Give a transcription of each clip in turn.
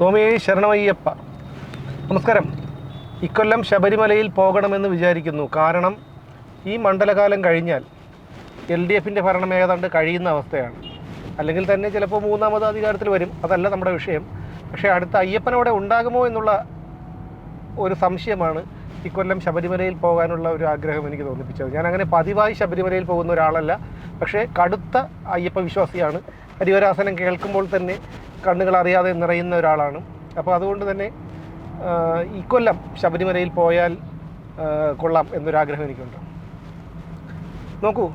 സ്വാമി ശരണമയ്യപ്പ. നമസ്കാരം. ഇക്കൊല്ലം ശബരിമലയിൽ പോകണമെന്ന് വിചാരിക്കുന്നു. കാരണം ഈ മണ്ഡലകാലം കഴിഞ്ഞാൽ എൽ ഡി എഫിന്റെ ഭരണം ഏതാണ്ട് കഴിയുന്ന അവസ്ഥയാണ്. അല്ലെങ്കിൽ തന്നെ ചിലപ്പോൾ മൂന്നാമത് അധികാരത്തിൽ വരും. അതല്ല നമ്മുടെ വിഷയം. പക്ഷേ അടുത്ത അയ്യപ്പൻ അവിടെ ഉണ്ടാകുമോ എന്നുള്ള ഒരു സംശയമാണ് ഇക്കൊല്ലം ശബരിമലയിൽ പോകാനുള്ള ഒരു ആഗ്രഹം എനിക്ക് തോന്നിപ്പിച്ചത്. ഞാൻ അങ്ങനെ പതിവായി ശബരിമലയിൽ പോകുന്ന ഒരാളല്ല. പക്ഷേ കടുത്ത അയ്യപ്പ വിശ്വാസിയാണ്. ഹരിവരാസനം കേൾക്കുമ്പോൾ തന്നെ കണ്ണുകൾ അറിയാതെ നിറയുന്ന ഒരാളാണ്. അപ്പോൾ അതുകൊണ്ട് തന്നെ ഇക്കൊല്ലം ശബരിമലയിൽ പോയാൽ കൊള്ളാം എന്നൊരാഗ്രഹം എനിക്കുണ്ട്. നോക്കൂ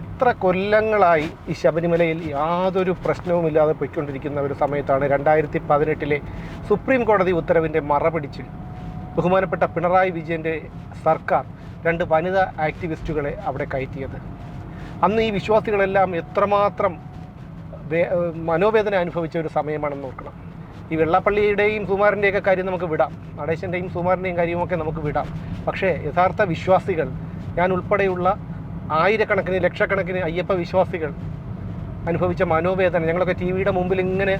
എത്ര കൊല്ലങ്ങളായി ഈ ശബരിമലയിൽ യാതൊരു പ്രശ്നവുമില്ലാതെ പൊയ്ക്കൊണ്ടിരിക്കുന്ന ഒരു സമയത്താണ് രണ്ടായിരത്തി പതിനെട്ടിലെ സുപ്രീം കോടതി ഉത്തരവിന്റെ മറപിടിച്ച് ബഹുമാനപ്പെട്ട പിണറായി വിജയന്റെ സർക്കാർ രണ്ട് വനിതാ ആക്ടിവിസ്റ്റുകളെ അവിടെ കയറ്റിയത്. അന്ന് ഈ വിശ്വാസികളെല്ലാം എത്രമാത്രം മനോവേദന അനുഭവിച്ച ഒരു സമയമാണെന്ന് നോക്കണം. ഈ വെള്ളാപ്പള്ളിയുടെയും സുമാറിന്റെയൊക്കെ കാര്യം നമുക്ക് വിടാം. നടേശന്റെയും സുമാറിന്റെയും കാര്യമൊക്കെ നമുക്ക് വിടാം. പക്ഷേ യഥാർത്ഥ വിശ്വാസികൾ ഞാൻ ഉൾപ്പെടെയുള്ള ആയിരക്കണക്കിന് ലക്ഷക്കണക്കിന് അയ്യപ്പ വിശ്വാസികൾ അനുഭവിച്ച മനോവേദന ഞങ്ങളൊക്കെ ടി വിയുടെ മുമ്പിൽ ഇങ്ങനെ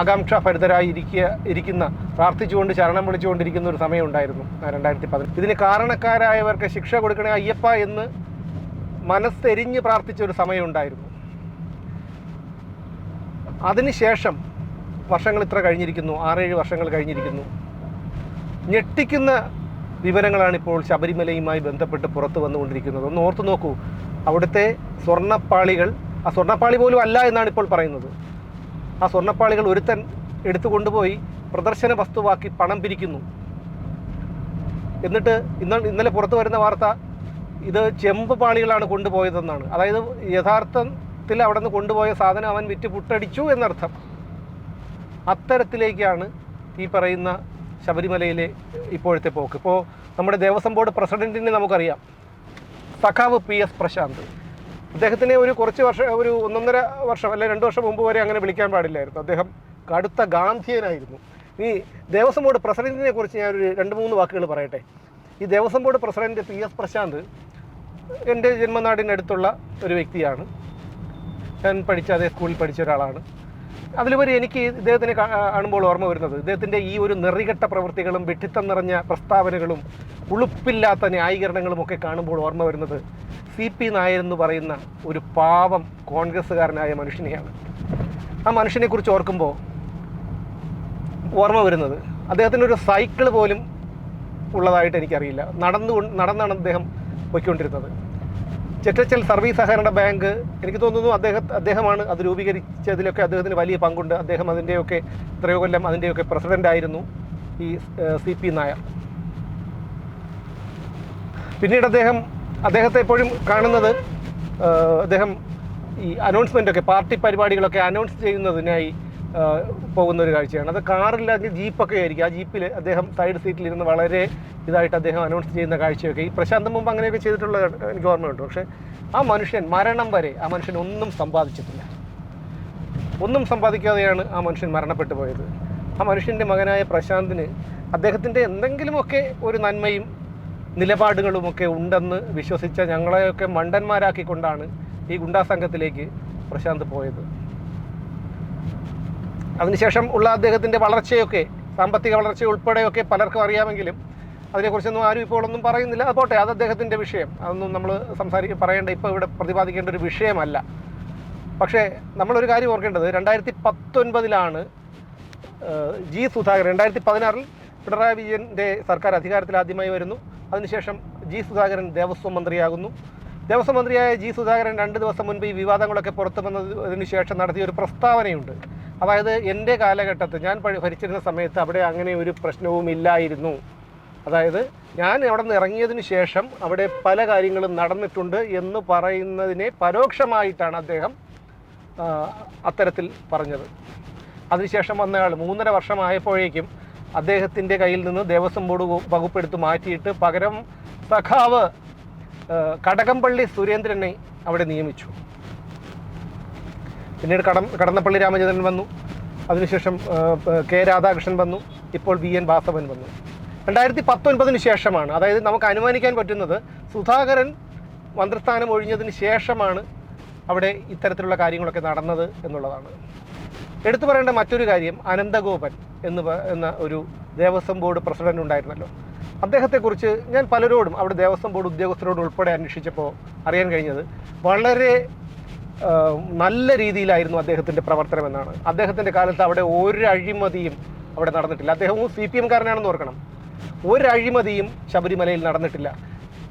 ആകാംക്ഷാഭരിതരായി ഇരിക്കുക ഇരിക്കുന്ന പ്രാർത്ഥിച്ചുകൊണ്ട് ശരണം വിളിച്ചുകൊണ്ടിരിക്കുന്ന ഒരു സമയം ഉണ്ടായിരുന്നു രണ്ടായിരത്തി പതിനെട്ട് ഇതിന് കാരണക്കാരായവർക്ക് ശിക്ഷ കൊടുക്കണേ അയ്യപ്പ എന്ന് മനസ്സെരിഞ്ഞ് പ്രാർത്ഥിച്ച ഒരു സമയം ഉണ്ടായിരുന്നു. അതിനുശേഷം വർഷങ്ങൾ ഇത്ര കഴിഞ്ഞിരിക്കുന്നു ആറേഴ് വർഷങ്ങൾ കഴിഞ്ഞിരിക്കുന്നു. ഞെട്ടിക്കുന്ന വിവരങ്ങളാണ് ഇപ്പോൾ ശബരിമലയുമായി ബന്ധപ്പെട്ട് പുറത്തു വന്നുകൊണ്ടിരിക്കുന്നത്. ഒന്ന് ഓർത്തു നോക്കൂ അവിടുത്തെ സ്വർണപ്പാളികൾ ആ സ്വർണപ്പാളി പോലും അല്ല എന്നാണ് ഇപ്പോൾ പറയുന്നത്. ആ സ്വർണപ്പാളികൾ ഒരുത്തൻ എടുത്തു കൊണ്ടുപോയി പ്രദർശന വസ്തുവാക്കി പണം പിരിക്കുന്നു. എന്നിട്ട് ഇന്ന ഇന്നലെ പുറത്തു വരുന്ന വാർത്ത ഇത് ചെമ്പ് പാളികളാണ് കൊണ്ടുപോയതെന്നാണ്. അതായത് യഥാർത്ഥത്തിൽ അവിടെ നിന്ന് കൊണ്ടുപോയ സാധനം അവൻ വിറ്റ് പുട്ടടിച്ചു എന്നർത്ഥം. അത്തരത്തിലേക്കാണ് ഈ പറയുന്ന ശബരിമലയിലെ ഇപ്പോഴത്തെ പോക്ക്. ഇപ്പോൾ നമ്മുടെ ദേവസ്വം ബോർഡ് പ്രസിഡന്റിനെ നമുക്കറിയാം. സഖാവ് പി എസ് പ്രശാന്ത്. അദ്ദേഹത്തിനെ ഒരു കുറച്ച് വർഷം ഒരു ഒന്നൊന്നര വർഷം അല്ലെ രണ്ട് വർഷം മുമ്പ് വരെ അങ്ങനെ വിളിക്കാൻ പാടില്ലായിരുന്നു. അദ്ദേഹം കടുത്ത ഗാന്ധിയനായിരുന്നു. ഈ ദേവസ്വം ബോർഡ് പ്രസിഡന്റിനെ കുറിച്ച് ഞാനൊരു രണ്ട് മൂന്ന് വാക്കുകൾ പറയട്ടെ. ഈ Devaswom board president P S Prasanth എന്റെ ജന്മനാടിനടുത്തുള്ള ഒരു വ്യക്തിയാണ്. ഞാൻ പഠിച്ച അതേ സ്കൂളിൽ പഠിച്ച ഒരാളാണ്. അതിലുപരി എനിക്ക് ഇദ്ദേഹത്തിനെ കാണുമ്പോൾ ഓർമ്മ വരുന്നത് ഇദ്ദേഹത്തിന്റെ ഈ ഒരു നെറികെട്ട പ്രവൃത്തികളും വെട്ടിത്തം നിറഞ്ഞ പ്രസ്താവനകളും ഉളുപ്പില്ലാത്ത ന്യായീകരണങ്ങളും ഒക്കെ കാണുമ്പോൾ ഓർമ്മ വരുന്നത് സി പി നായർ എന്ന് പറയുന്ന ഒരു പാവം കോൺഗ്രസ്സുകാരനായ മനുഷ്യനെയാണ്. ആ മനുഷ്യനെക്കുറിച്ച് ഓർക്കുമ്പോൾ ഓർമ്മ വരുന്നത് അദ്ദേഹത്തിന് ഒരു സൈക്കിൾ പോലും ഉള്ളതായിട്ട് എനിക്കറിയില്ല. നടന്നു നടന്നാണ് അദ്ദേഹം പോയിക്കൊണ്ടിരുന്നത്. ചെറ്റച്ചൽ സർവീസ് സഹകരണ ബാങ്ക്. എനിക്ക് തോന്നുന്നു അദ്ദേഹം അദ്ദേഹമാണ് അത് രൂപീകരിച്ചതിലൊക്കെ അദ്ദേഹത്തിന് വലിയ പങ്കുണ്ട്. അദ്ദേഹം അതിന്റെയൊക്കെ എത്രയോ കൊല്ലം അതിന്റെയൊക്കെ പ്രസിഡന്റ് ആയിരുന്നു ഈ സി പി നായർ. പിന്നീട് അദ്ദേഹം അദ്ദേഹത്തെ എപ്പോഴും കാണുന്നത് അദ്ദേഹം ഈ അനൗൺസ്മെന്റ് ഒക്കെ പാർട്ടി പരിപാടികളൊക്കെ അനൗൺസ് ചെയ്യുന്നതിനായി പോകുന്ന ഒരു കാഴ്ചയാണ്. അത് കാറില്ലെങ്കിൽ ജീപ്പൊക്കെ ആയിരിക്കും. ആ ജീപ്പിൽ അദ്ദേഹം സൈഡ് സീറ്റിലിരുന്ന് വളരെ ഇതായിട്ട് അദ്ദേഹം അനൗൺസ് ചെയ്യുന്ന കാഴ്ചയൊക്കെ. ഈ പ്രശാന്ത് മുമ്പ് അങ്ങനെയൊക്കെ ചെയ്തിട്ടുള്ള എനിക്ക് ഓർമ്മയുണ്ട്. പക്ഷേ ആ മനുഷ്യൻ മരണം വരെ ആ മനുഷ്യൻ ഒന്നും സമ്പാദിച്ചിട്ടില്ല. ഒന്നും സമ്പാദിക്കാതെയാണ് ആ മനുഷ്യൻ മരണപ്പെട്ടു പോയത്. ആ മനുഷ്യന്റെ മകനായ പ്രശാന്തിന് അദ്ദേഹത്തിന്റെ എന്തെങ്കിലുമൊക്കെ ഒരു നന്മയും നിലപാടുകളുമൊക്കെ ഉണ്ടെന്ന് വിശ്വസിച്ച ഞങ്ങളെയൊക്കെ മണ്ടന്മാരാക്കിക്കൊണ്ടാണ് ഈ ഗുണ്ടാ സംഘത്തിലേക്ക് പ്രശാന്ത് പോയത്. അതിനുശേഷം ഉള്ള അദ്ദേഹത്തിന്റെ വളർച്ചയൊക്കെ സാമ്പത്തിക വളർച്ച ഉൾപ്പെടെയൊക്കെ പലർക്കും അറിയാമെങ്കിലും അതിനെക്കുറിച്ചൊന്നും ആരും ഇപ്പോൾ ഒന്നും പറയുന്നില്ല. അത് പോട്ടെ അത് അദ്ദേഹത്തിന്റെ വിഷയം. അതൊന്നും നമ്മൾ സംസാരിക്ക പറയേണ്ട ഇപ്പോൾ ഇവിടെ പ്രതിപാദിക്കേണ്ട ഒരു വിഷയമല്ല. പക്ഷേ നമ്മളൊരു കാര്യം ഓർക്കേണ്ടത് രണ്ടായിരത്തി പത്തൊൻപതിലാണ് ജി സുധാകരൻ രണ്ടായിരത്തി പതിനാറിൽ പിണറായി വിജയന്റെ സർക്കാർ അധികാരത്തിൽ ആദ്യമായി വരുന്നു. അതിനുശേഷം ജി സുധാകരൻ ദേവസ്വം മന്ത്രിയാകുന്നു. ദേവസ്വം മന്ത്രിയായ ജി സുധാകരൻ രണ്ട് ദിവസം മുൻപ് ഈ വിവാദങ്ങളൊക്കെ പുറത്തു വന്നതിനു ശേഷം നടത്തിയ ഒരു പ്രസ്താവനയുണ്ട്. അതായത് എന്റെ കാലഘട്ടത്ത് ഞാൻ ഭരിച്ചിരുന്ന സമയത്ത് അവിടെ അങ്ങനെ ഒരു പ്രശ്നവും ഇല്ലായിരുന്നു. അതായത് ഞാൻ അവിടെ നിന്ന് ഇറങ്ങിയതിന് ശേഷം അവിടെ പല കാര്യങ്ങളും നടന്നിട്ടുണ്ട് എന്ന് പറയുന്നതിനെ പരോക്ഷമായിട്ടാണ് അദ്ദേഹം അത്തരത്തിൽ പറഞ്ഞത്. അതിനുശേഷം വന്നയാൾ മൂന്നര വർഷമായപ്പോഴേക്കും അദ്ദേഹത്തിന്റെ കയ്യിൽ നിന്ന് ദേവസ്വം ബോർഡ് വകുപ്പെടുത്ത് മാറ്റിയിട്ട് പകരം സഖാവ് കടകംപള്ളി സുരേന്ദ്രനെ അവിടെ നിയമിച്ചു. പിന്നീട് കടം കടന്നപ്പള്ളി രാമചന്ദ്രൻ വന്നു. അതിനുശേഷം കെ രാധാകൃഷ്ണൻ വന്നു. ഇപ്പോൾ വി എൻ വാസവൻ വന്നു. രണ്ടായിരത്തി പത്തൊൻപതിന് ശേഷമാണ് അതായത് നമുക്ക് അനുമാനിക്കാൻ പറ്റുന്നത് സുധാകരൻ മന്ത്രിസ്ഥാനം ഒഴിഞ്ഞതിന് ശേഷമാണ് അവിടെ ഇത്തരത്തിലുള്ള കാര്യങ്ങളൊക്കെ നടന്നത് എന്നുള്ളതാണ്. എടുത്തു പറയേണ്ട മറ്റൊരു കാര്യം അനന്തഗോപൻ എന്ന് എന്ന ഒരു ദേവസ്വം ബോർഡ് പ്രസിഡന്റ് ഉണ്ടായിരുന്നല്ലോ. അദ്ദേഹത്തെക്കുറിച്ച് ഞാൻ പലരോടും അവിടെ ദേവസ്വം ബോർഡ് ഉദ്യോഗസ്ഥരോട് ഉൾപ്പെടെ അന്വേഷിച്ചപ്പോൾ അറിയാൻ കഴിഞ്ഞത് വളരെ നല്ല രീതിയിലായിരുന്നു അദ്ദേഹത്തിന്റെ പ്രവർത്തനം എന്നാണ്. അദ്ദേഹത്തിന്റെ കാലത്ത് അവിടെ ഒരു അഴിമതിയും അവിടെ നടന്നിട്ടില്ല. അദ്ദേഹവും സി പി എംകാരനാണെന്ന് ഓർക്കണം. ഒരു അഴിമതിയും ശബരിമലയിൽ നടന്നിട്ടില്ല.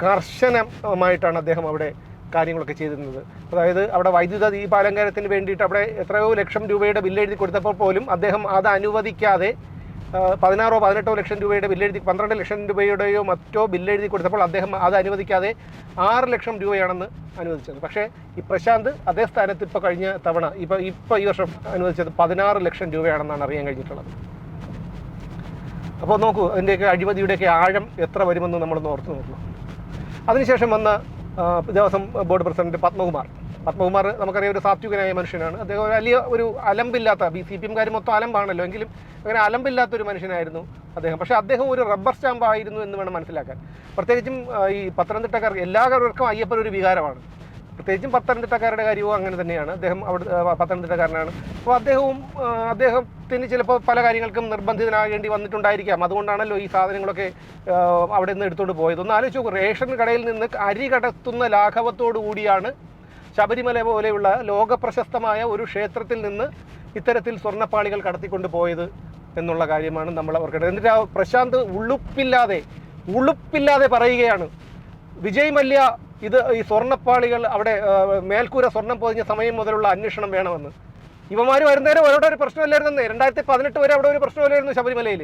കർശനമായിട്ടാണ് അദ്ദേഹം അവിടെ കാര്യങ്ങളൊക്കെ ചെയ്തിരുന്നത്. അതായത് അവിടെ വൈദ്യുത ദീപാലങ്കാരത്തിന് വേണ്ടിയിട്ട് അവിടെ എത്രയോ ലക്ഷം രൂപയുടെ ബില്ല് എഴുതി കൊടുത്തപ്പോൾ പോലും അദ്ദേഹം അത് അനുവദിക്കാതെ പതിനാറോ പതിനെട്ടോ ലക്ഷം രൂപയുടെ ബില്ലെഴുതി പന്ത്രണ്ട് ലക്ഷം രൂപയുടെയോ മറ്റോ ബില്ലെഴുതി കൊടുത്തപ്പോൾ അദ്ദേഹം അത് അനുവദിക്കാതെ ആറ് ലക്ഷം രൂപയാണെന്ന് അനുവദിച്ചത്. പക്ഷേ ഈ പ്രശാന്ത് അതേ സ്ഥാനത്ത് ഇപ്പോൾ കഴിഞ്ഞ തവണ ഇപ്പോൾ ഇപ്പോൾ ഈ വർഷം അനുവദിച്ചത് പതിനാറ് ലക്ഷം രൂപയാണെന്നാണ് അറിയാൻ കഴിഞ്ഞിട്ടുള്ളത്. അപ്പോൾ നോക്കൂ അതിന്റെയൊക്കെ അഴിമതിയുടെയൊക്കെ ആഴം എത്ര വരുമെന്ന് നമ്മളൊന്ന് ഓർത്ത് നോക്കണം. അതിനുശേഷം വന്ന ദിവസം ദേവസ്വം ബോർഡ് പ്രസിഡന്റ് പത്മകുമാർ. പത്മകുമാർ നമുക്കറിയാം ഒരു സാത്വികനായ മനുഷ്യനാണ്. അദ്ദേഹം ഒരു വലിയ ഒരു അലമ്പില്ലാത്ത ബി സി പി എംകാർ മൊത്തം അലമ്പാണല്ലോ. എങ്കിലും അങ്ങനെ അലമ്പില്ലാത്ത ഒരു മനുഷ്യനായിരുന്നു അദ്ദേഹം. പക്ഷേ അദ്ദേഹം ഒരു റബ്ബർ സ്റ്റാമ്പ് ആയിരുന്നു എന്ന് വേണം മനസ്സിലാക്കാൻ. പ്രത്യേകിച്ചും ഈ പത്തനംതിട്ടക്കാർക്ക് എല്ലാവർക്കും അയ്യപ്പൻ ഒരു വികാരമാണ്. പ്രത്യേകിച്ചും പത്തനംതിട്ടക്കാരുടെ കാര്യവും അങ്ങനെ തന്നെയാണ്. അദ്ദേഹം അവിടെ പത്തനംതിട്ടക്കാരനാണ്. അപ്പോൾ അദ്ദേഹവും അദ്ദേഹത്തിന് ചിലപ്പോൾ പല കാര്യങ്ങൾക്കും നിർബന്ധിതനാകേണ്ടി വന്നിട്ടുണ്ടായിരിക്കാം. അതുകൊണ്ടാണല്ലോ ഈ സാധനങ്ങളൊക്കെ അവിടെ നിന്ന് എടുത്തുകൊണ്ട് പോയത്. ഒന്ന് ആലോചിച്ച് റേഷൻ കടയിൽ നിന്ന് അരി കടത്തുന്ന ലാഘവത്തോടു കൂടിയാണ് ശബരിമല പോലെയുള്ള ലോകപ്രശസ്തമായ ഒരു ക്ഷേത്രത്തിൽ നിന്ന് ഇത്തരത്തിൽ സ്വർണപ്പാളികൾ കടത്തിക്കൊണ്ട് പോയത് എന്നുള്ള കാര്യമാണ് നമ്മൾ ഓർക്കേണ്ടത്. എന്നിട്ട് ആ പ്രശാന്ത് ഉളുപ്പില്ലാതെ ഉളുപ്പില്ലാതെ പറയുകയാണ് വിജയ് മല്യ ഇത് ഈ സ്വർണപ്പാളികൾ അവിടെ മേൽക്കൂര സ്വർണം പൊതിഞ്ഞ സമയം മുതലുള്ള അന്വേഷണം വേണമെന്ന്. ഇവന്മാർ വരുന്നേരം അവരുടെ ഒരു പ്രശ്നമില്ലായിരുന്നു രണ്ടായിരത്തി പതിനെട്ട് വരെ അവിടെ ഒരു പ്രശ്നമില്ലായിരുന്നു ശബരിമലയിൽ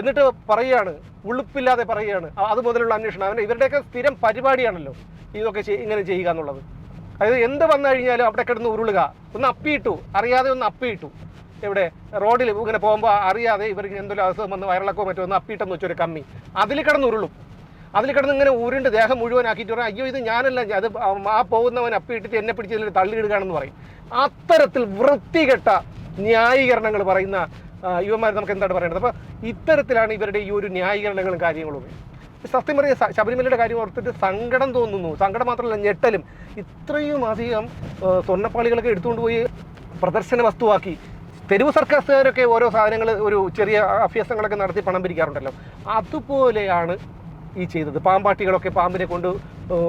എന്നിട്ട് പറയുകയാണ് ഉളുപ്പില്ലാതെ പറയുകയാണ് അത് മുതലുള്ള അന്വേഷണം. അവൻ ഇവരുടെയൊക്കെ സ്ഥിരം പരിപാടിയാണല്ലോ ഇതൊക്കെ ഇങ്ങനെ ചെയ്യുക എന്നുള്ളത്. അതായത് എന്ത് വന്നു കഴിഞ്ഞാലും അവിടെ കിടന്ന് ഉരുളുക. ഒന്ന് അപ്പിയിട്ടു. അറിയാതെ ഒന്ന് അപ്പിയിട്ടു. ഇവിടെ റോഡിൽ ഇങ്ങനെ പോകുമ്പോൾ അറിയാതെ ഇവർക്ക് എന്തെങ്കിലും അസുഖം വന്ന് വയറിളക്കോ മറ്റോ ഒന്ന് അപ്പിയിട്ടെന്ന് വെച്ചൊരു കമ്മി. അതിൽ കിടന്ന് ഉരുളും. അതിൽ കിടന്ന് ഇങ്ങനെ ഉരുണ്ട് ദേഹം മുഴുവനാക്കിയിട്ട് പറയും അയ്യോ ഇത് ഞാനല്ല. അത് ആ പോകുന്നവൻ അപ്പിയിട്ടിട്ട് എന്നെ പിടിച്ചതിൽ തള്ളിയിടുകയാണെന്ന് പറയും. അത്തരത്തിൽ വൃത്തികെട്ട ന്യായീകരണങ്ങൾ പറയുന്ന യുവമാർ നമുക്ക് എന്താണ് പറയേണ്ടത്? അപ്പോൾ ഇത്തരത്തിലാണ് ഇവരുടെ ഈ ഒരു ന്യായീകരണങ്ങളും കാര്യങ്ങളും. സത്യം പറയുക ശബരിമലയുടെ കാര്യം ഓർത്തിട്ട് സങ്കടം തോന്നുന്നു. സങ്കടം മാത്രമല്ല ഞെട്ടലും. ഇത്രയും അധികം സ്വർണപ്പാളികളൊക്കെ എടുത്തുകൊണ്ട് പോയി പ്രദർശന വസ്തുവാക്കി. തെരുവ് സർക്കാസുകാരൊക്കെ ഓരോ സാധനങ്ങൾ ഒരു ചെറിയ അഭ്യാസങ്ങളൊക്കെ നടത്തി പണം പിരിക്കാറുണ്ടല്ലോ. അതുപോലെയാണ് ഈ ചെയ്തത്. പാമ്പാട്ടികളൊക്കെ പാമ്പിനെ കൊണ്ട്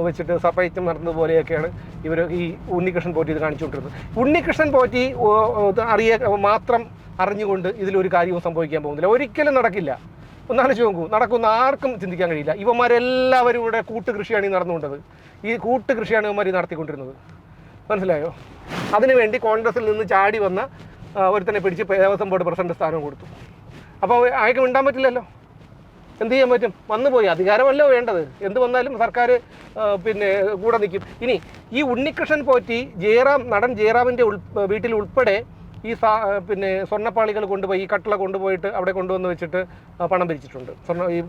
വെച്ചിട്ട് സപ്പൈറ്റം നടന്നത് പോലെയൊക്കെയാണ് ഇവർ ഈ ഉണ്ണികൃഷ്ണൻ പോറ്റി ഇത് കാണിച്ചുകൊണ്ടിരുന്നത് ഉണ്ണികൃഷ്ണൻ പോറ്റി അറിയ മാത്രം അറിഞ്ഞുകൊണ്ട് ഇതിലൊരു കാര്യവും സംഭവിക്കാൻ പോകുന്നില്ല. ഒരിക്കലും നടക്കില്ല. ഒന്നാലോചിച്ച് നോക്കൂ നടക്കുന്ന ആർക്കും ചിന്തിക്കാൻ കഴിയില്ല. ഇവന്മാരെല്ലാവരും ഇവിടെ കൂട്ടുകൃഷിയാണ് ഈ നടന്നുകൊണ്ടത്. ഈ കൂട്ടുകൃഷിയാണ് ഇവന്മാർ ഈ നടത്തിക്കൊണ്ടിരുന്നത്. മനസ്സിലായോ? അതിനുവേണ്ടി കോൺഗ്രസിൽ നിന്ന് ചാടി വന്ന ഒരുത്തനെ പിടിച്ച് ദേവസ്വം ബോർഡ് പ്രസിഡന്റ് സ്ഥാനം കൊടുത്തു. അപ്പോൾ അയാൾക്ക് മിണ്ടാൻ പറ്റില്ലല്ലോ? എന്ത് ചെയ്യാൻ പറ്റും? വന്നു പോയി. അധികാരമല്ലോ വേണ്ടത്. എന്ത് വന്നാലും സർക്കാർ പിന്നെ കൂടെ നിൽക്കും. ഇനി ഈ ഉണ്ണികൃഷ്ണൻ പോറ്റി ജയറാം നടൻ ജയറാമിന്റെ വീട്ടിൽ ഉൾപ്പെടെ ഈ പിന്നെ സ്വർണപ്പാളികൾ കൊണ്ടുപോയി ഈ കട്ടള കൊണ്ടുപോയിട്ട് അവിടെ കൊണ്ടുവന്ന് വെച്ചിട്ട് പണം പിരിച്ചിട്ടുണ്ട്. സ്വർണ ഈ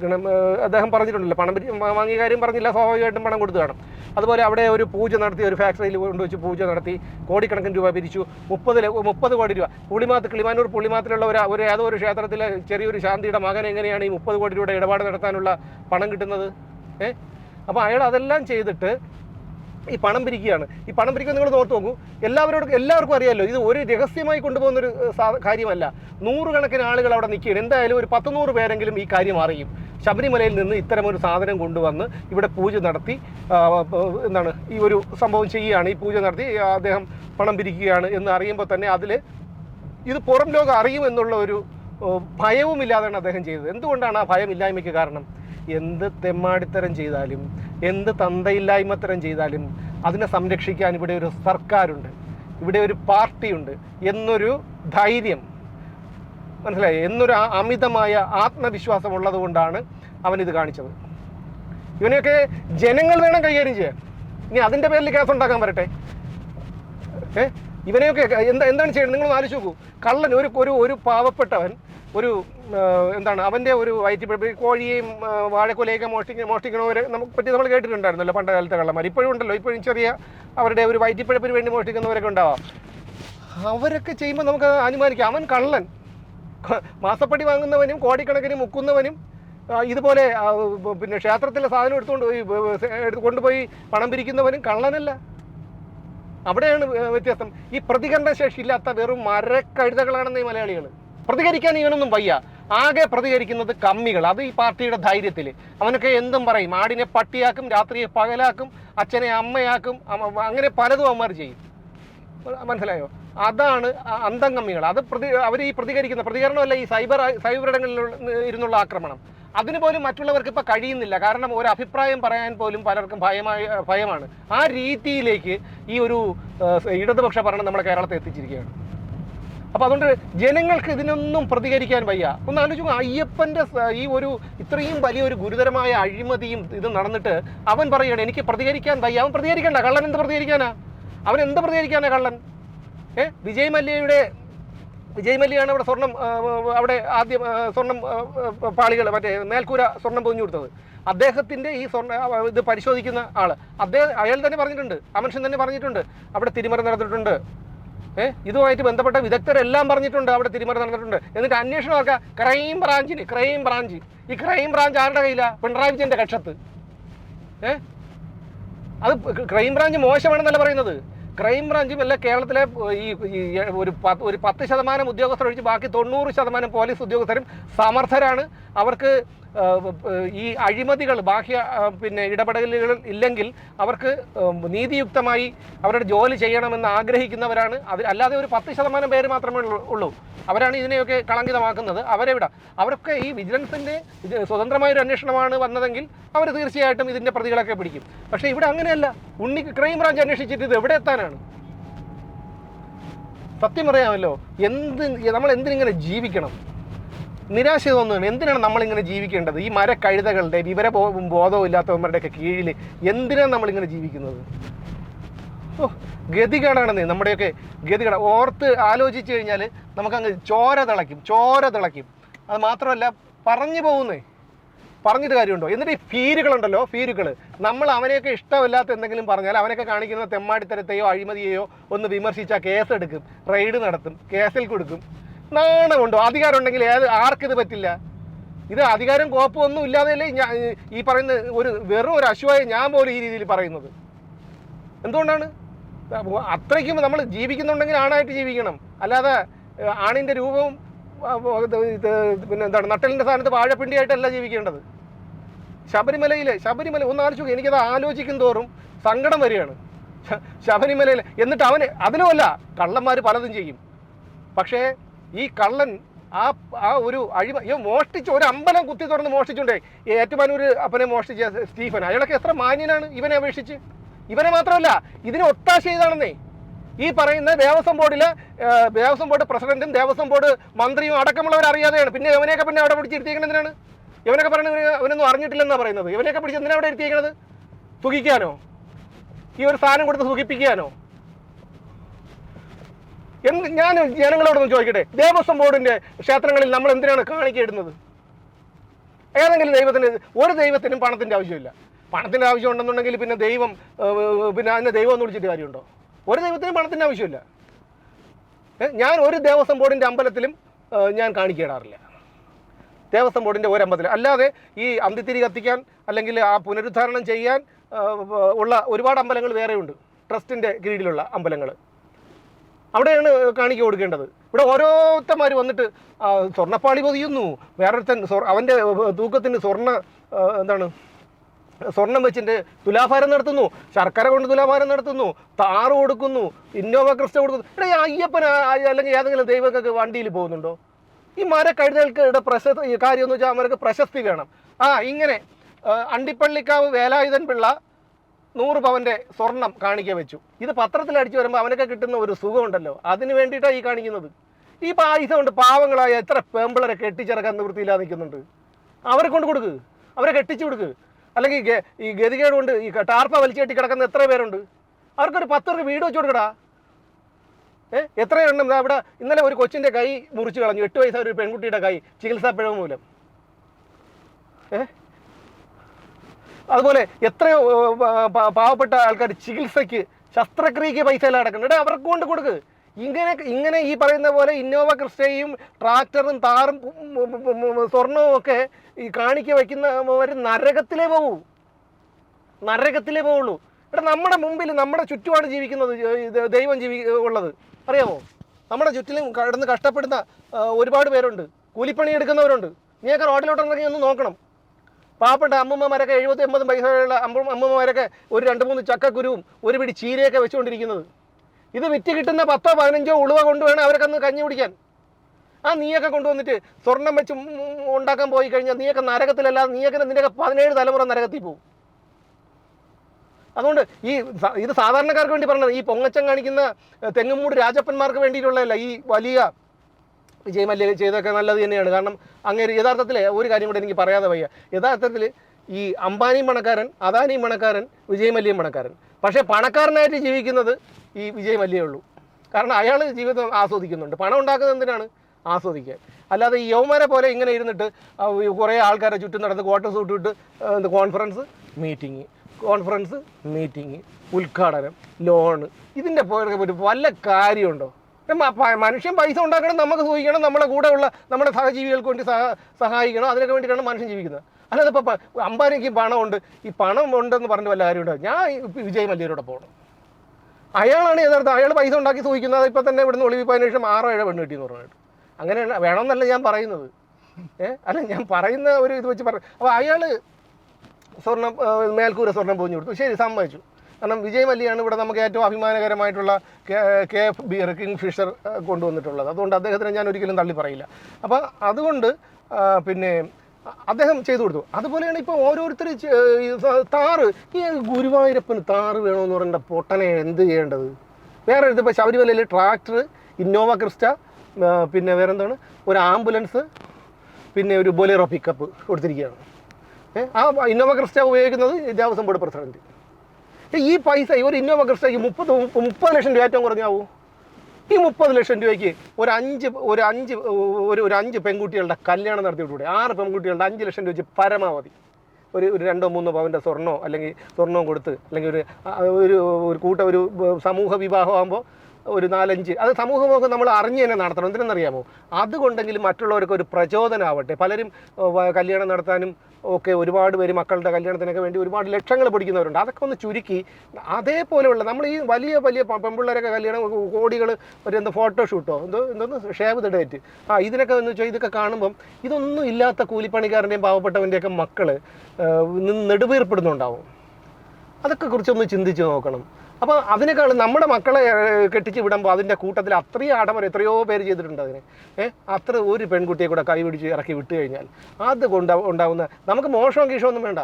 അദ്ദേഹം പറഞ്ഞിട്ടുണ്ടല്ലോ പണം പിരി വാങ്ങിയ കാര്യം പറഞ്ഞില്ല സ്വാഭാവികമായിട്ടും പണം കൊടുത്തു കാണും. അതുപോലെ അവിടെ ഒരു പൂജ നടത്തി ഒരു ഫാക്ടറിയിൽ കൊണ്ടുവച്ച് പൂജ നടത്തി കോടിക്കണക്കിന് രൂപ പിരിച്ചു മുപ്പത് മുപ്പത് കോടി രൂപ. പുളിമാത്ത് കിളിമാനൂർ പുളിമാത്തിലുള്ള ഒരു ഒരു ഏതോ ഒരു ക്ഷേത്രത്തിലെ ചെറിയൊരു ശാന്തിയുടെ മകൻ എങ്ങനെയാണ് ഈ മുപ്പത് കോടി രൂപയുടെ ഇടപാട് നടത്താനുള്ള പണം കിട്ടുന്നത്? ഏഹ് അപ്പോൾ അയാൾ അതെല്ലാം ചെയ്തിട്ട് ഈ പണം പിരിക്കുകയാണ്. ഈ പണം പിരിക്കുക നിങ്ങൾ ഓർത്ത് നോക്കൂ. എല്ലാവരോടും എല്ലാവർക്കും അറിയാമല്ലോ ഇത് ഒരു രഹസ്യമായി കൊണ്ടുപോകുന്ന ഒരു കാര്യമല്ല. നൂറുകണക്കിന് ആളുകൾ അവിടെ നിൽക്കുകയാണ്. എന്തായാലും ഒരു പത്തുനൂറ് പേരെങ്കിലും ഈ കാര്യം അറിയും. ശബരിമലയിൽ നിന്ന് ഇത്തരം ഒരു സാധനം കൊണ്ടുവന്ന് ഇവിടെ പൂജ നടത്തി എന്താണ് ഈ ഒരു സംഭവം ചെയ്യുകയാണ്. ഈ പൂജ നടത്തി അദ്ദേഹം പണം പിരിക്കുകയാണ് എന്ന് അറിയുമ്പോൾ തന്നെ അതിൽ ഇത് പുറം ലോകം അറിയുമെന്നുള്ള ഒരു ഭയവുമില്ലാതെയാണ് അദ്ദേഹം ചെയ്തത്. എന്തുകൊണ്ടാണ് ആ ഭയമില്ലായ്മയ്ക്ക് കാരണം? എന്ത് തെമ്മാടിത്തരം ചെയ്താലും എന്ത് തന്തയില്ലായ്മത്തരം ചെയ്താലും അതിനെ സംരക്ഷിക്കാൻ ഇവിടെ ഒരു സർക്കാരുണ്ട്. ഇവിടെ ഒരു പാർട്ടിയുണ്ട് എന്നൊരു ധൈര്യം. മനസ്സിലായി? എന്നൊരു അമിതമായ ആത്മവിശ്വാസം ഉള്ളത് കൊണ്ടാണ് ഇത് കാണിച്ചത്. ഇവനെയൊക്കെ ജനങ്ങൾ വേണം കൈകാര്യം ചെയ്യാൻ. ഇനി അതിന്റെ പേരിൽ കേസ് ഉണ്ടാക്കാൻ വരട്ടെ. ഏ? ഇവനെയൊക്കെ എന്താ എന്താണ് ചെയ്യുന്നത് നിങ്ങൾ ആലോചിച്ച് നോക്കൂ. കള്ളൻ ഒരു ഒരു ഒരു പാവപ്പെട്ടവൻ ഒരു എന്താണ് അവന്റെ ഒരു വയറ്റിപ്പിഴപ്പ് കോഴിയെയും വാഴക്കൊലയൊക്കെ മോഷ്ടിക്ക മോഷ്ടിക്കണവരെ നമുക്ക് പറ്റി നമ്മൾ കേട്ടിട്ടുണ്ടായിരുന്നല്ലോ പണ്ട് കാലത്തെ കള്ളന്മാർ. ഇപ്പോഴും ഉണ്ടല്ലോ ഇപ്പോഴും ചെറിയ അവരുടെ ഒരു വയറ്റിപ്പിഴപ്പിന് വേണ്ടി മോഷ്ടിക്കുന്നവരൊക്കെ ഉണ്ടാവാം. അവരൊക്കെ ചെയ്യുമ്പോൾ നമുക്ക് അനുമാനിക്കാം അവൻ കള്ളൻ. മാസപ്പടി വാങ്ങുന്നവനും കോടിക്കണക്കിന് മുക്കുന്നവനും ഇതുപോലെ പിന്നെ ക്ഷേത്രത്തിലെ സാധനം എടുത്തുകൊണ്ട് പോയി എടുത്ത് കൊണ്ടുപോയി പണം പിരിക്കുന്നവനും കള്ളനല്ല. അവിടെയാണ് വ്യത്യാസം. ഈ പ്രതികരണ ശേഷി ഇല്ലാത്ത വെറും മരക്കഴുതകളാണെന്ന് ഈ മലയാളികൾ പ്രതികരിക്കാൻ ഇവനൊന്നും വയ്യ. ആകെ പ്രതികരിക്കുന്നത് കമ്മികൾ. അത് ഈ പാർട്ടിയുടെ ധൈര്യത്തിൽ. അവനൊക്കെ എന്തും പറയും. ആടിനെ പട്ടിയാക്കും രാത്രിയെ പകലാക്കും അച്ഛനെ അമ്മയാക്കും അങ്ങനെ പലതും അവന്മാർ ചെയ്യും. മനസ്സിലായോ? അതാണ് അന്തം കമ്മികൾ. അത് പ്രതി അവർ ഈ പ്രതികരിക്കുന്ന പ്രതികരണമല്ല ഈ സൈബർ സൈബർ ഇരുന്നുള്ള ആക്രമണം. അതിന് പോലും മറ്റുള്ളവർക്ക് ഇപ്പം കഴിയുന്നില്ല. കാരണം ഒരു അഭിപ്രായം പറയാൻ പോലും പലർക്കും ഭയമായി ഭയമാണ്. ആ രീതിയിലേക്ക് ഈ ഒരു ഇടതുപക്ഷ ഭരണം നമ്മുടെ കേരളത്തെ എത്തിച്ചിരിക്കുകയാണ്. അപ്പോൾ അതുകൊണ്ട് ജനങ്ങൾക്ക് ഇതിനൊന്നും പ്രതികരിക്കാൻ വയ്യ. ഒന്ന് ആലോചിച്ചു അയ്യപ്പന്റെ ഈ ഒരു ഇത്രയും വലിയ ഒരു ഗുരുതരമായ അഴിമതിയും ഇത് നടന്നിട്ട് അവൻ പറയണം എനിക്ക് പ്രതികരിക്കാൻ വയ്യ. അവൻ പ്രതികരിക്കണ്ട. കള്ളൻ എന്ത് പ്രതികരിക്കാനാ? അവൻ എന്ത് പ്രതികരിക്കാനാ കള്ളൻ? ഏ? വിജയ് മല്യയുടെ വിജയ് മല്യാണ് അവിടെ സ്വർണം അവിടെ ആദ്യം സ്വർണം പാളികൾ മറ്റേ മേൽക്കൂര സ്വർണം പൊതിഞ്ഞു കൊടുത്തത്. അദ്ദേഹത്തിന്റെ ഈ സ്വർണ ഇത് പരിശോധിക്കുന്ന ആൾ അദ്ദേഹം അയാൾ തന്നെ പറഞ്ഞിട്ടുണ്ട് അമൻഷൻ തന്നെ പറഞ്ഞിട്ടുണ്ട്. അവിടെ തിരിമറി നടന്നിട്ടുണ്ട്. ഏ? ഇതുമായിട്ട് ബന്ധപ്പെട്ട വിദഗ്ധരെല്ലാം പറഞ്ഞിട്ടുണ്ട് അവിടെ തിരിമറി നടന്നിട്ടുണ്ട്. എന്നിട്ട് അന്വേഷണം ആക്കുക ക്രൈം ബ്രാഞ്ചിന് ക്രൈം ബ്രാഞ്ച്. ഈ ക്രൈം ബ്രാഞ്ച് ആരുടെ കയ്യിലാണ് പിണറായി വിജയന്റെ കക്ഷത്ത്. ഏ? അത് ക്രൈം ബ്രാഞ്ച് മോശമാണെന്നല്ല പറയുന്നത്. ക്രൈം ബ്രാഞ്ചും അല്ല കേരളത്തിലെ ഈ ഒരു പത്ത് ഒരു പത്ത് ശതമാനം ഉദ്യോഗസ്ഥർ ഒഴിച്ച് ബാക്കി തൊണ്ണൂറ് ശതമാനം പോലീസ് ഉദ്യോഗസ്ഥരും സമർത്ഥരാണ്. അവർക്ക് ഈ അഴിമതികൾ ബാഹ്യ പിന്നെ ഇടപെടലുകൾ ഇല്ലെങ്കിൽ അവർക്ക് നീതിയുക്തമായി അവരുടെ ജോലി ചെയ്യണമെന്ന് ആഗ്രഹിക്കുന്നവരാണ്. അത് അല്ലാതെ ഒരു പത്ത് ശതമാനം പേര് മാത്രമേ ഉള്ളൂ- അവരാണ് ഇതിനെയൊക്കെ കളങ്കിതമാക്കുന്നത്. അവരെ വിടാം. അവരൊക്കെ ഈ വിജിലൻസിന്റെ സ്വതന്ത്രമായ ഒരു അന്വേഷണമാണ് വന്നതെങ്കിൽ അവർ തീർച്ചയായിട്ടും ഇതിന്റെ പ്രതികളൊക്കെ പിടിക്കും. പക്ഷേ ഇവിടെ അങ്ങനെയല്ല. ഉണ്ണി ക്രൈം ബ്രാഞ്ച് അന്വേഷിച്ചിട്ട് ഇത് എവിടെ എത്താനാണ്? സത്യം പറയാമല്ലോ. എന്ത് നമ്മൾ എന്തിനിങ്ങനെ ജീവിക്കണം? നിരാശ തോന്നുകയാണ് എന്തിനാണ് നമ്മളിങ്ങനെ ജീവിക്കേണ്ടത്? ഈ മരക്കഴുതകളുടെ വിവര ബോധവും ഇല്ലാത്തവന്മാരുടെയൊക്കെ കീഴിൽ എന്തിനാണ് നമ്മളിങ്ങനെ ജീവിക്കുന്നത്? ഓ ഗതികേടാണെന്നേ. നമ്മുടെയൊക്കെ ഗതികേട. ഓർത്ത് ആലോചിച്ച് കഴിഞ്ഞാൽ നമുക്കങ്ങ് ചോര തിളയ്ക്കും. ചോര തിളയ്ക്കും. അത് മാത്രമല്ല പറഞ്ഞു പോകുന്നേ. പറഞ്ഞിട്ട് കാര്യമുണ്ടോ? എന്നിട്ട് ഈ ഫീരുകളുണ്ടല്ലോ ഫീരുകൾ നമ്മൾ അവനെയൊക്കെ ഇഷ്ടമില്ലാത്ത എന്തെങ്കിലും പറഞ്ഞാൽ അവനൊക്കെ കാണിക്കുന്ന തെമ്മാടിത്തരത്തെയോ അഴിമതിയെയോ ഒന്ന് വിമർശിച്ചാൽ കേസെടുക്കും. റെയ്ഡ് നടത്തും. കേസിൽ കൊടുക്കും. നാണമുണ്ടോ അധികാരം ഉണ്ടെങ്കിൽ ഏത് ആർക്കിത് പറ്റില്ല. ഇത് അധികാരം കുഴപ്പമൊന്നും ഇല്ലാതെയല്ലേ ഞാൻ ഈ പറയുന്ന ഒരു വെറും ഒരു അശുവായി ഞാൻ പോലും ഈ രീതിയിൽ പറയുന്നത്. എന്തുകൊണ്ടാണ്? അത്രയ്ക്കും നമ്മൾ ജീവിക്കുന്നുണ്ടെങ്കിൽ ആണായിട്ട് ജീവിക്കണം. അല്ലാതെ ആണിന്റെ രൂപവും പിന്നെ എന്താണ് നട്ടലിന്റെ സ്ഥാനത്ത് വാഴപ്പിണ്ടിയായിട്ടല്ല ജീവിക്കേണ്ടത്. ശബരിമലയിൽ ശബരിമല ഒന്ന് ആലോചിക്കുക എനിക്കത് ആലോചിക്കും തോറും സങ്കടം വരികയാണ്. ശബരിമലയിൽ എന്നിട്ട് അവന് അതിനുമല്ല കള്ളന്മാർ പലതും ചെയ്യും. പക്ഷേ ഈ കള്ളൻ ആ ആ ഒരു അഴിമ അയ്യോ മോഷ്ടിച്ച് ഒരു അമ്പലം കുത്തി തുറന്ന് മോഷ്ടിച്ചുണ്ടേ ഈ ഏറ്റുമാനൂർ അപ്പനെ മോഷ്ടിച്ച സ്റ്റീഫൻ. അയാളൊക്കെ എത്ര മാന്യനാണ് ഇവനെ അപേക്ഷിച്ച്? ഇവനെ മാത്രമല്ല ഇതിനെ ഒത്താശ ചെയ്താണെന്നേ. ഈ പറയുന്ന ദേവസ്വം ബോർഡിലെ ദേവസ്വം ബോർഡ് പ്രസിഡന്റും ദേവസ്വം ബോർഡ് മന്ത്രിയും അടക്കമുള്ളവർ അറിയാതെയാണ്. പിന്നെ ഇവനെയൊക്കെ പിന്നെ അവിടെ പിടിച്ചിരുത്തിയിരിക്കുന്നത് എന്തിനാണ്? ഇവനൊക്കെ പറയുന്നത് ഇവനൊന്നും അവനൊന്നും അറിഞ്ഞിട്ടില്ലെന്നാണ് പറയുന്നത്. ഇവനെയൊക്കെ പിടിച്ച് എന്തിനാണ് അവിടെ ഇരുത്തിയിരിക്കുന്നത് സുഖിക്കാനോ? ഈ ഒരു സാധനം കൊടുത്ത് സുഖിപ്പിക്കാനോ? എന്ത് ഞാൻ ജനങ്ങളോടൊന്ന് ചോദിക്കട്ടെ? ദേവസ്വം ബോർഡിന്റെ ക്ഷേത്രങ്ങളിൽ നമ്മൾ എന്തിനാണ് കാണിക്കയിടുന്നത്? ഏതെങ്കിലും ദൈവത്തിന് ഒരു ദൈവത്തിനും പണത്തിന്റെ ആവശ്യമില്ല. പണത്തിന്റെ ആവശ്യം ഉണ്ടെന്നുണ്ടെങ്കിൽ പിന്നെ ദൈവം പിന്നെ അതിനെ ദൈവം എന്ന് വിളിച്ചിട്ട് കാര്യമുണ്ടോ? ഒരു ദൈവത്തിനും പണത്തിന്റെ ആവശ്യമില്ല. ഞാൻ ഒരു ദേവസ്വം ബോർഡിന്റെ അമ്പലത്തിലും ഞാൻ കാണിക്കിടാറില്ല ദേവസ്വം ബോർഡിന്റെ ഒരമ്പലത്തിൽ അല്ലാതെ ഈ അന്തിത്തിരി കത്തിക്കാൻ അല്ലെങ്കിൽ ആ പുനരുദ്ധാരണം ചെയ്യാൻ ഉള്ള ഒരുപാട് അമ്പലങ്ങൾ വേറെയുണ്ട്. ട്രസ്റ്റിന്റെ കീഴിലുള്ള അമ്പലങ്ങൾ അവിടെയാണ് കാണിക്ക കൊടുക്കേണ്ടത്. ഇവിടെ ഓരോരുത്തന്മാർ വന്നിട്ട് സ്വർണപ്പാളി പൊതിയുന്നു. വേറൊരുത്തൻ അവന്റെ തൂക്കത്തിന് സ്വർണ എന്താണ് സ്വർണം വെച്ചിട്ട് തുലാഭാരം നടത്തുന്നു. ശർക്കര കൊണ്ട് തുലാഭാരം നടത്തുന്നു. താറ് കൊടുക്കുന്നു. ഇന്നോവ ക്രിസ്റ്റ കൊടുക്കുന്നു. ഈ അയ്യപ്പൻ അല്ലെങ്കിൽ ഏതെങ്കിലും ദൈവങ്ങൾക്ക് വണ്ടിയിൽ പോകുന്നുണ്ടോ? ഈ മരക്കഴുതകൾക്ക് പ്രശസ്തി കാര്യം എന്ന് വെച്ചാൽ അവർക്ക് പ്രശസ്തി വേണം. ആ ഇങ്ങനെ അണ്ടിപ്പള്ളിക്കാവ് വേലായുധൻ പിള്ള നൂറ് പവന്റെ സ്വർണം കാണിക്കുക വെച്ചു. ഇത് പത്രത്തിൽ അടിച്ചു വരുമ്പോൾ അവനൊക്കെ കിട്ടുന്ന ഒരു സുഖമുണ്ടല്ലോ. അതിന് വേണ്ടിയിട്ടാണ് ഈ കാണിക്കുന്നത്. ഈ പൈസ കൊണ്ട് പാവങ്ങളായ എത്ര പെമ്പിളരെ കെട്ടിച്ചിറക്കാൻ നിവൃത്തിയില്ലാതെ നിൽക്കുന്നുണ്ട്. അവരെ കൊണ്ട് കൊടുക്ക്. അവരെ കെട്ടിച്ചു കൊടുക്ക്. അല്ലെങ്കിൽ ഈ ഗതികേട് കൊണ്ട് ഈ ടാർപ്പ വലിച്ചു കെട്ടി കിടക്കുന്ന എത്ര പേരുണ്ട്? അവർക്കൊരു പത്ത് പേർക്ക് വീട് വെച്ച് കൊടുക്കടാ. ഏ എത്ര എണ്ണം? അവിടെ ഇന്നലെ ഒരു കൊച്ചിന്റെ കൈ മുറിച്ച് കളഞ്ഞു. എട്ട് വയസ്സായ ഒരു പെൺകുട്ടിയുടെ കൈ ചികിത്സാ പിഴവ് മൂലം. ഏ? അതുപോലെ എത്രയോ പാവപ്പെട്ട ആൾക്കാർ ചികിത്സയ്ക്ക് ശസ്ത്രക്രിയക്ക് പൈസ എല്ലാം അടക്കുന്നുണ്ട് അവർക്ക് കൊണ്ട് കൊടുക്ക്. ഇങ്ങനെ ഇങ്ങനെ ഈ പറയുന്ന പോലെ ഇന്നോവ ക്രിസ്റ്റയും ട്രാക്ടറും താറും സ്വർണവും ഒക്കെ ഈ കാണിക്ക വയ്ക്കുന്നവർ നരകത്തിലേ പോകൂ നരകത്തിലേ പോവുള്ളൂ. ഇവിടെ നമ്മുടെ മുമ്പിൽ നമ്മുടെ ചുറ്റുമാണ് ജീവിക്കുന്നത് ദൈവം ജീവി ഉള്ളത്. അറിയാമോ? നമ്മുടെ ചുറ്റിലും കടന്ന് കഷ്ടപ്പെടുന്ന ഒരുപാട് പേരുണ്ട്. കൂലിപ്പണി എടുക്കുന്നവരുണ്ട്. നീയൊക്കെ റോഡിലോട്ട് ഇറങ്ങി ഒന്ന് നോക്കണം. പാവപ്പെട്ട അമ്മമ്മമാരൊക്കെ എഴുപത്തി എൺപതും പൈസയുള്ള അമ്മ അമ്മമ്മമാരൊക്കെ ഒരു രണ്ട് മൂന്ന് ചക്കക്കുരുവും ഒരു പിടി ചീരയൊക്കെ വെച്ചുകൊണ്ടിരിക്കുന്നത്. ഇത് വിറ്റ് കിട്ടുന്ന പത്തോ പതിനഞ്ചോ ഉളുവ കൊണ്ടുവേണം അവരൊക്കെ ഒന്ന് കഞ്ഞി കുടിക്കാൻ. ആ നീയൊക്കെ കൊണ്ടുവന്നിട്ട് സ്വർണം വെച്ച് ഉണ്ടാക്കാൻ പോയി കഴിഞ്ഞാൽ നീയൊക്കെ നരകത്തിലല്ലാതെ നീയൊക്കെ നിന്റെയൊക്കെ പതിനേഴ് തലമുറ നരകത്തിൽ പോകും. അതുകൊണ്ട് ഈ ഇത് സാധാരണക്കാർക്ക് വേണ്ടി പറഞ്ഞത് ഈ പൊങ്ങച്ചം കാണിക്കുന്ന തെങ്ങുമൂട് രാജപ്പന്മാർക്ക് വേണ്ടിയിട്ടുള്ളതല്ല ഈ വലിയ വിജയ് മല്യ ചെയ്തൊക്കെ നല്ലത് തന്നെയാണ്. കാരണം അങ്ങനെ യഥാർത്ഥത്തിൽ ഒരു കാര്യം കൂടെ എനിക്ക് പറയാതെ വയ്യ. യഥാർത്ഥത്തിൽ ഈ അംബാനിയും പണക്കാരൻ അദാനിയും പണക്കാരൻ വിജയ് മല്യയും പണക്കാരൻ. പക്ഷേ പണക്കാരനായിട്ട് ജീവിക്കുന്നത് ഈ വിജയ് മല്യേ ഉള്ളൂ. കാരണം അയാൾ ജീവിതം ആസ്വദിക്കുന്നുണ്ട്. പണം ഉണ്ടാക്കുന്നത് എന്തിനാണ്? ആസ്വദിക്കാൻ. അല്ലാതെ ഈ യൗമാരെ പോലെ ഇങ്ങനെ ഇരുന്നിട്ട് കുറേ ആൾക്കാരെ ചുറ്റും നടന്ന് കോട്ട സൂട്ട് എന്ത് കോൺഫറൻസ് മീറ്റിംഗ് കോൺഫറൻസ് മീറ്റിംഗ് ഉദ്ഘാടനം ലോണ് ഇതിന്റെ ഒരു വല്ല കാര്യമുണ്ടോ? മനുഷ്യൻ പൈസ ഉണ്ടാക്കണം നമുക്ക് സൂചിക്കണം നമ്മുടെ ഉള്ള നമ്മുടെ സഹജീവികൾക്ക് വേണ്ടി സഹ സഹായിക്കണം അതിനൊക്കെ വേണ്ടിയിട്ടാണ് മനുഷ്യൻ ജീവിക്കുന്നത്. അല്ലാതെ ഇപ്പോൾ അമ്പാനിക്ക് പണമുണ്ട്. ഈ പണം ഉണ്ടെന്ന് പറഞ്ഞ വല്ല കാര്യമുണ്ടോ? ഞാൻ വിജയ് മല്യരോടെ പോകണം അയാളാണ് യഥാർത്ഥം അയാൾ പൈസ ഉണ്ടാക്കി സൂചിക്കുന്നത് ഇപ്പം തന്നെ ഇവിടുന്ന് ഒളിവിൽ പോയതിനു ശേഷം ആറോ ഏഴോ പെണ്ണ് കിട്ടിയെന്ന് പറഞ്ഞിട്ട്. അങ്ങനെ വേണമെന്നല്ല ഞാൻ പറയുന്നത്. ഏഹ് അല്ല ഞാൻ പറയുന്ന ഒരു ഇത് വെച്ച് പറ അപ്പോൾ അയാൾ സ്വർണം മേൽക്കൂര സ്വർണം പൊഞ്ഞു കൊടുത്തു. ശരി സമ്മതിച്ചു. കാരണം വിജയ് മല്യാണ് ഇവിടെ നമുക്ക് ഏറ്റവും അഭിമാനകരമായിട്ടുള്ള K- F beer Kingfisher കൊണ്ടുവന്നിട്ടുള്ളത്. അതുകൊണ്ട് അദ്ദേഹത്തിനെ ഞാൻ ഒരിക്കലും തള്ളി പറയില്ല. അപ്പോൾ അതുകൊണ്ട് പിന്നെ അദ്ദേഹം ചെയ്തു കൊടുത്തു. അതുപോലെയാണ് ഇപ്പോൾ ഓരോരുത്തർ താറ് ഈ ഗുരുവായൂരപ്പന് താറ് വേണമെന്ന് പറയേണ്ട പൊട്ടനെ എന്ത് ചെയ്യേണ്ടത്? വേറെ ഇപ്പോൾ ശബരിമലയിൽ ട്രാക്ടർ ഇന്നോവ ക്രിസ്റ്റ പിന്നെ വേറെ എന്താണ് ഒരു ആംബുലൻസ് പിന്നെ ഒരു ബൊലേറോ പിക്കപ്പ് കൊടുത്തിരിക്കുകയാണ്. ആ ഇന്നോവ ക്രിസ്റ്റ ഉപയോഗിക്കുന്നത് ദേവസ്വം ബോർഡ് പ്രസിഡന്റ്. ഈ പൈസ ഒരു ഇന്നോവ ക്രിസ്റ്റയ്ക്ക് മുപ്പത് മുപ്പത് ലക്ഷം രൂപ ഏറ്റവും കുറഞ്ഞാവൂ? ഈ മുപ്പത് ലക്ഷം രൂപയ്ക്ക് ഒരു അഞ്ച് ഒരു അഞ്ച് ഒരു ഒരു അഞ്ച് പെൺകുട്ടികളുടെ കല്യാണം നടത്തി വിട്ടൂടെ ആറ് പെൺകുട്ടികളുടെ അഞ്ച് ലക്ഷം രൂപ പരമാവധി. ഒരു ഒരു രണ്ടോ മൂന്നോ പവന്റെ സ്വർണമോ അല്ലെങ്കിൽ സ്വർണവും കൊടുത്ത് അല്ലെങ്കിൽ ഒരു ഒരു ഒരു കൂട്ടം ഒരു സമൂഹ വിവാഹമാകുമ്പോൾ ഒരു നാലഞ്ച്. അത് സമൂഹമൊക്കെ നമ്മൾ അറിഞ്ഞ് തന്നെ നടത്തണം. എന്തിനെന്നറിയാമോ? അതുകൊണ്ടെങ്കിലും മറ്റുള്ളവർക്ക് ഒരു പ്രചോദനമാവട്ടെ പലരും കല്യാണം നടത്താനും ഒക്കെ ഒരുപാട് പേര് മക്കളുടെ കല്യാണത്തിനൊക്കെ വേണ്ടി ഒരുപാട് ലക്ഷങ്ങൾ പിടിക്കുന്നവരുണ്ട്. അതൊക്കെ ഒന്ന് ചുരുക്കി അതേപോലെയുള്ള നമ്മൾ ഈ വലിയ വലിയ പെൺപിള്ളേരൊക്കെ കല്യാണം കോടികൾ ഒരു എന്താ ഫോട്ടോഷൂട്ടോ? എന്തോ എന്തോന്ന്? Save date. ആ ഇതിനൊക്കെ എന്ന് വെച്ചാൽ ഇതൊക്കെ കാണുമ്പം ഇതൊന്നും ഇല്ലാത്ത കൂലിപ്പണിക്കാരന്റെയും പാവപ്പെട്ടവന്റെയൊക്കെ മക്കൾ നെടുവീർപ്പെടുന്നുണ്ടാവും. അതൊക്കെ കുറിച്ചൊന്ന് ചിന്തിച്ച് നോക്കണം. അപ്പോൾ അതിനേക്കാൾ നമ്മുടെ മക്കളെ കെട്ടിച്ച് വിടുമ്പോൾ അതിന്റെ കൂട്ടത്തിൽ അത്രയും ആഡംബരം എത്രയോ പേര് ചെയ്തിട്ടുണ്ട് അതിന്. ഏഹ് അത്ര ഒരു പെൺകുട്ടിയെ കൂടെ കൈ പിടിച്ച് ഇറക്കി വിട്ട് കഴിഞ്ഞാൽ അത് കൊണ്ട് ഉണ്ടാവുന്ന നമുക്ക് മോശമോ കീഷോ ഒന്നും വേണ്ട.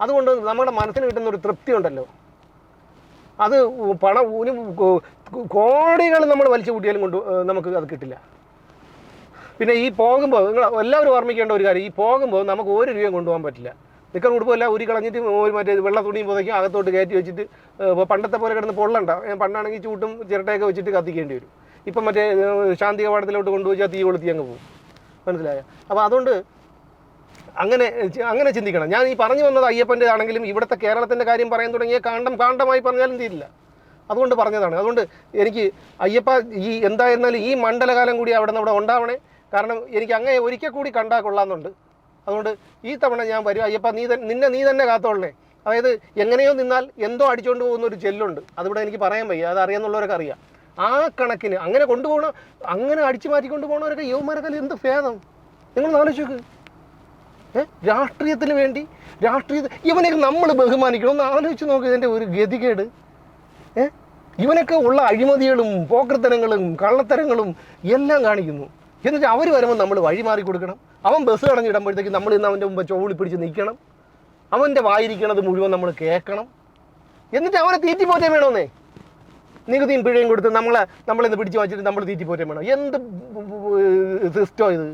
അതുകൊണ്ട് നമ്മുടെ മനസ്സിന് കിട്ടുന്ന ഒരു തൃപ്തി ഉണ്ടല്ലോ. അത് പണം കോടികൾ നമ്മൾ വലിച്ചു കൂട്ടിയാലും കൊണ്ട് നമുക്ക് അത് കിട്ടില്ല. പിന്നെ ഈ പോകുമ്പോൾ നിങ്ങൾ എല്ലാവരും ഓർമ്മിക്കേണ്ട ഒരു കാര്യം ഈ പോകുമ്പോൾ നമുക്ക് ഒരു രൂപയും കൊണ്ടുപോകാൻ പറ്റില്ല. നിൽക്കാൻ ഉടുപ്പല്ല ഉരി കളഞ്ഞിട്ട് മറ്റേ വെള്ള തുണിയും പുതയ്ക്കും അകത്തോട്ട് കയറ്റി വെച്ചിട്ട് ഇപ്പോൾ പണ്ടത്തെ പോലെ കിടന്ന് പൊള്ളണ്ട. പണ്ടാണെങ്കിൽ ചൂട്ടും ചിരട്ടയൊക്കെ വെച്ചിട്ട് കത്തിക്കേണ്ടി വരും. ഇപ്പം മറ്റേ ശാന്തി കവാടത്തിലോട്ട് കൊണ്ടുപോയി തീ കൊളുത്തി അങ്ങ് പോകും. മനസ്സിലായ? അപ്പോൾ അതുകൊണ്ട് അങ്ങനെ അങ്ങനെ ചിന്തിക്കണം. ഞാൻ ഈ പറഞ്ഞു വന്നത് അയ്യപ്പന്റെ ആണെങ്കിലും ഇവിടുത്തെ കേരളത്തിന്റെ കാര്യം പറയാൻ തുടങ്ങിയ കാണ്ടം കാണ്ടമായി പറഞ്ഞാലും തീരില്ല. അതുകൊണ്ട് പറഞ്ഞതാണ്. അതുകൊണ്ട് എനിക്ക് അയ്യപ്പ ഈ എന്തായിരുന്നാലും ഈ മണ്ഡലകാലം കൂടി അവിടെ നിന്ന് അവിടെ ഉണ്ടാവണേ. കാരണം എനിക്ക് അങ്ങനെ ഒരിക്കൽ കൂടി കണ്ടാൽ കൊള്ളാമെന്നുണ്ട്. അതുകൊണ്ട് ഈ തവണ ഞാൻ വരും. അയ്യപ്പ നീ നിന്നെ നീ തന്നെ കാത്തോളണേ. അതായത് എങ്ങനെയോ നിന്നാൽ എന്തോ അടിച്ചുകൊണ്ട് പോകുന്ന ഒരു ജെല്ലുണ്ട്. അതിവിടെ എനിക്ക് പറയാൻ വയ്യ. അത് അറിയാമെന്നുള്ളവരൊക്കെ അറിയാം. ആ കണക്കിന് അങ്ങനെ കൊണ്ടുപോകണ അങ്ങനെ അടിച്ചു മാറ്റിക്കൊണ്ട് പോകണവരൊക്കെ യുവമാരൊക്കെ എന്ത് ഭേദം? നിങ്ങൾ ആലോചിച്ച് നോക്ക്. ഏ? രാഷ്ട്രീയത്തിന് വേണ്ടി രാഷ്ട്രീയ ഇവനെയൊക്കെ നമ്മൾ ബഹുമാനിക്കണം. ഒന്ന് ആലോചിച്ച് നോക്ക് ഇതിന്റെ ഒരു ഗതികേട്. ഏ? ഇവനൊക്കെ ഉള്ള അഴിമതികളും പോക്കൃത്തനങ്ങളും കള്ളത്തരങ്ങളും എല്ലാം കാണിക്കുന്നു. എന്നിട്ട് അവർ വരുമ്പോൾ നമ്മൾ വഴി മാറി കൊടുക്കണം. അവൻ ബസ് കടഞ്ഞിടുമ്പോഴത്തേക്ക് നമ്മൾ ഇന്ന് അവന്റെ മുമ്പ് ചോളി പിടിച്ച് നിൽക്കണം. അവന്റെ വായിരിക്കണത് മുഴുവൻ നമ്മൾ കേൾക്കണം എന്നിട്ട് അവനെ തീറ്റിപ്പോറ്റേ വേണമെന്നേ നികുതിയും പിഴയും കൊടുത്ത് നമ്മളെ നമ്മളിന്ന് പിടിച്ച് വച്ചിട്ട് നമ്മൾ തീറ്റിപ്പോറ്റേ വേണം? എന്ത് സിസ്റ്റോ ഇത്?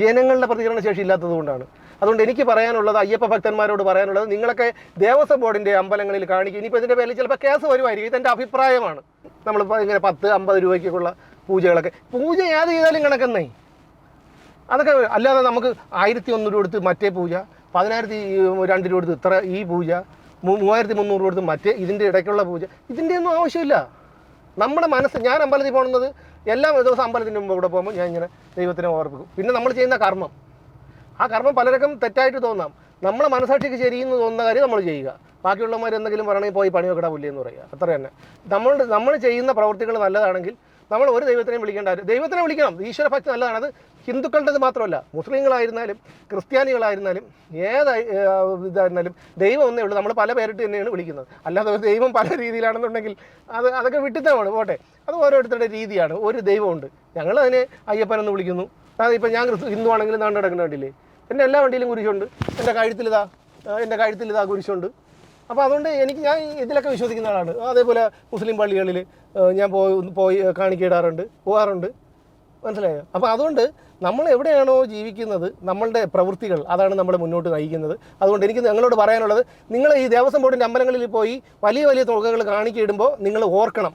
ജനങ്ങളുടെ പ്രതികരണ ശേഷി ഇല്ലാത്തത് കൊണ്ടാണ്. അതുകൊണ്ട് എനിക്ക് പറയാനുള്ളത് അയ്യപ്പ ഭക്തന്മാരോട് പറയാനുള്ളത് നിങ്ങളൊക്കെ ദേവസ്വം ബോർഡിന്റെ അമ്പലങ്ങളിൽ കാണിക്കും. ഇനിയിപ്പോൾ ഇതിന്റെ പേരിൽ ചിലപ്പോൾ കേസ് വരുമായിരിക്കും. ഇതെന്റെ അഭിപ്രായമാണ്. നമ്മളിപ്പോൾ ഇങ്ങനെ പത്ത് അമ്പത് രൂപയ്ക്കുള്ള പൂജകളൊക്കെ. പൂജ ഏത് ചെയ്താലും കണക്കെന്നേ. അതൊക്കെ അല്ലാതെ നമുക്ക് ആയിരത്തി ഒന്ന് രൂപ കൊടുത്ത് മറ്റേ പൂജ പതിനായിരത്തി രണ്ട് രൂപ കൊടുത്ത് ഇത്ര ഈ പൂജ മൂവായിരത്തി മുന്നൂറ് കൊടുത്ത് മറ്റേ ഇതിന്റെ ഇടയ്ക്കുള്ള പൂജ ഇതിന്റെ ഒന്നും ആവശ്യമില്ല. നമ്മുടെ മനസ്സ് ഞാൻ അമ്പലത്തിൽ പോകുന്നത് എല്ലാ ദിവസവും അമ്പലത്തിന്റെ മുമ്പ് ഇവിടെ പോകുമ്പോൾ ഞാൻ ഇങ്ങനെ ദൈവത്തിനെ ഓർപ്പിക്കും. പിന്നെ നമ്മൾ ചെയ്യുന്ന കർമ്മം. ആ കർമ്മം പലർക്കും തെറ്റായിട്ട് തോന്നാം. നമ്മളെ മനസാക്ഷിക്ക് ശരിയെന്ന് തോന്നുന്ന കാര്യം നമ്മൾ ചെയ്യുക. ബാക്കിയുള്ളവന്മാർ എന്തെങ്കിലും പറയണമെങ്കിൽ പോയി പണി വെക്കടാ പുല്ലിയെന്ന് പറയുക. അത്ര തന്നെ നമ്മൾ നമ്മൾ ചെയ്യുന്ന പ്രവൃത്തികൾ നല്ലതാണെങ്കിൽ നമ്മൾ ഒരു ദൈവത്തിനെയും വിളിക്കേണ്ട ദൈവത്തിനെ വിളിക്കണം. ഈശ്വരഭക്തി നല്ലതാണ് അത് ഹിന്ദുക്കളുടേത് മാത്രമല്ല. മുസ്ലിങ്ങളായിരുന്നാലും ക്രിസ്ത്യാനികളായിരുന്നാലും ഏത് ഇതായിരുന്നാലും ദൈവം ഒന്നേ ഉള്ളൂ. നമ്മൾ പല പേരിട്ട് തന്നെയാണ് വിളിക്കുന്നത്. അല്ലാതെ ദൈവം പല രീതിയിലാണെന്നുണ്ടെങ്കിൽ അത് അതൊക്കെ വിട്ടിത്തമാണ് പോട്ടെ. അത് ഓരോരുത്തരുടെ രീതിയാണ്. ഒരു ദൈവമുണ്ട്. ഞങ്ങൾ അതിനെ അയ്യപ്പനെന്ന് വിളിക്കുന്നു. അതിപ്പോൾ ഞാൻ ഹിന്ദു ആണെങ്കിലും നാണ്ട് നടക്കുന്ന വണ്ടിയില്ലേ എന്റെ എല്ലാ വണ്ടിയിലും കുരിശുണ്ട്. എന്റെ കഴുത്തിലിതാ എന്റെ കഴുത്തിലിതാ കുരിശുണ്ട്. അപ്പോൾ അതുകൊണ്ട് എനിക്ക് ഞാൻ ഇതിലൊക്കെ വിശ്വസിക്കുന്ന ആളാണ്. അതേപോലെ മുസ്ലിം പള്ളികളിൽ ഞാൻ പോയി പോയി കാണിക്കിടാറുണ്ട്. പോകാറുണ്ട് മനസ്സിലായോ? അപ്പോൾ അതുകൊണ്ട് നമ്മൾ എവിടെയാണോ ജീവിക്കുന്നത് നമ്മളുടെ പ്രവൃത്തികൾ അതാണ് നമ്മളെ മുന്നോട്ട് നയിക്കുന്നത്. അതുകൊണ്ട് എനിക്ക് നിങ്ങളോട് പറയാനുള്ളത് നിങ്ങൾ ഈ ദേവസ്വം ബോർഡിന്റെ അമ്പലങ്ങളിൽ പോയി വലിയ വലിയ തുകകൾ കാണിക്കിടുമ്പോൾ നിങ്ങൾ ഓർക്കണം.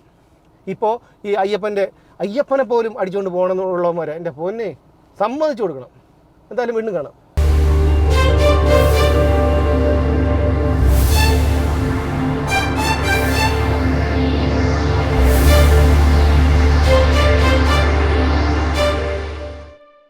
ഇപ്പോൾ ഈ അയ്യപ്പന്റെ അയ്യപ്പനെ പോലും അടിച്ചുകൊണ്ട് പോകണമെന്നുള്ളവന്മാരെ എന്റെ പൊന്നെ സമ്മതിച്ചു കൊടുക്കണം. എന്തായാലും വീണ്ടും കാണാം.